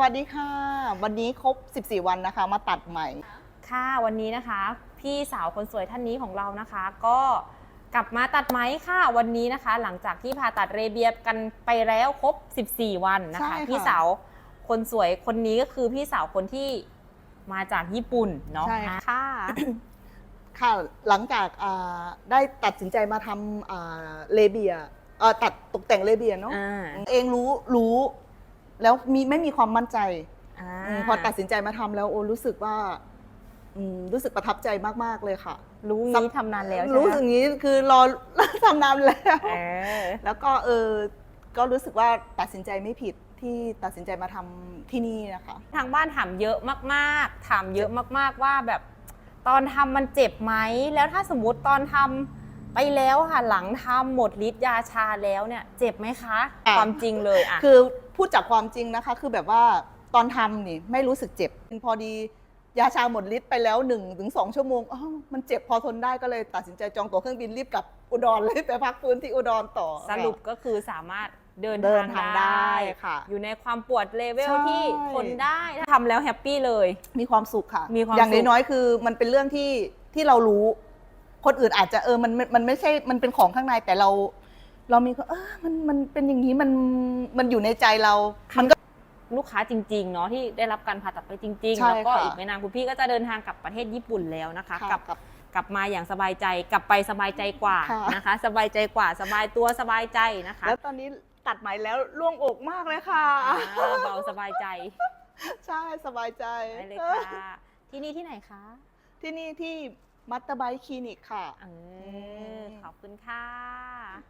วัสดีค่ะ วันนี้ครบ 14 วันนะคะ มาตัดใหม่ ค่ะวันนี้นะคะ พี่สาวคนสวยท่านนี้ของเรานะคะ ก็กลับมาตัดไหมค่ะ วันนี้นะคะ หลังจากที่ผ่าตัดเรเบียกันไปแล้วครบ 14 วันนะใช่คะค่ะ พี่สาวคนสวยคนนี้ก็คือพี่สาวคนที่มาจากญี่ปุ่นเนาะใช่ค่ะค่ะ ค่ะ หลังจากอ่าได้ตัดสินใจมาทำอ่าเลเบียเอ่อตัดตกแต่งเลเบียเนาะ อ่า เองรู้รู้ แล้วมีไม่มีความมั่นใจอ่าอืมพอตัดสินใจมาทำแล้วโอ้รู้สึกว่าอืมรู้สึกประทับใจมาก ๆ เลยค่ะ รู้งี้ทำนานแล้วใช่ไหมรู้สึกอย่างนี้คือรอ ทำนานแล้ว เออ แล้วก็เออก็รู้สึกว่าตัดสินใจไม่ผิดที่ตัดสินใจมาทำที่นี่นะคะ ทางบ้านถามเยอะมากๆ ถามเยอะมากๆว่าแบบ ตอนทำมันเจ็บไหม แล้วถ้าสมมติตอนทำ ไปแล้วค่ะหลังทำหมดฤทธิ์ยาชาแล้วเนี่ย เจ็บไหมคะ อะ ความจริงเลยอะ คือพูดจากความจริงนะคะ คือแบบว่าตอนทำนี่ไม่รู้สึกเจ็บ พอดียาชาหมดฤทธิ์ไปแล้ว1นถึงสชั่วโมงอ้าวมันเจ็บพอทนได้ก็เลยตัดสินใจจองตั๋วเครื่องบินรีบกลับอุดรเลย ไปพักฟื้นที่อุดรต่อสรุปก็คือสามารถเดินเดินทาทางงได้ ได้ค่ะ อยู่ในความปวดเลเวลใช่ ที่ทนได้ทำแล้วแฮปปี้เลย มีความสุขค่ะ มีความอย่างสุข น้อยๆคือมันเป็นเรื่องที่ที่เรารู้ คนอื่นอาจจะเออมันมันมันไม่ใช่มันเป็นของข้างในแต่เรา เรามีความเออมันมันเป็นอย่างนี้มันมันอยู่ในใจเรา มันก็ ลูกค้าจริงๆเนาะที่ได้รับการผ่าตัดไปจริง ๆ ใช่แล้วก็ค่ะอีกไม่นานคุณพี่ก็จะเดินทางกลับประเทศญี่ปุ่นแล้วนะคะค่ะกลับกับกลับมาอย่างสบายใจกลับไปสบายใจกว่าค่ะ นะคะ สบายใจกว่าสบายตัวสบายใจนะคะแล้วตอนนี้ตัดไหมแล้วล่วงอกมากเลยค่ะ อ่าเบาสบายใจใช่สบายใจ ได้เลยค่ะ ที่นี่ที่ไหนคะ ที่นี่ที่ มัตตบายคลินิกค่ะ เออขอบคุณค่ะ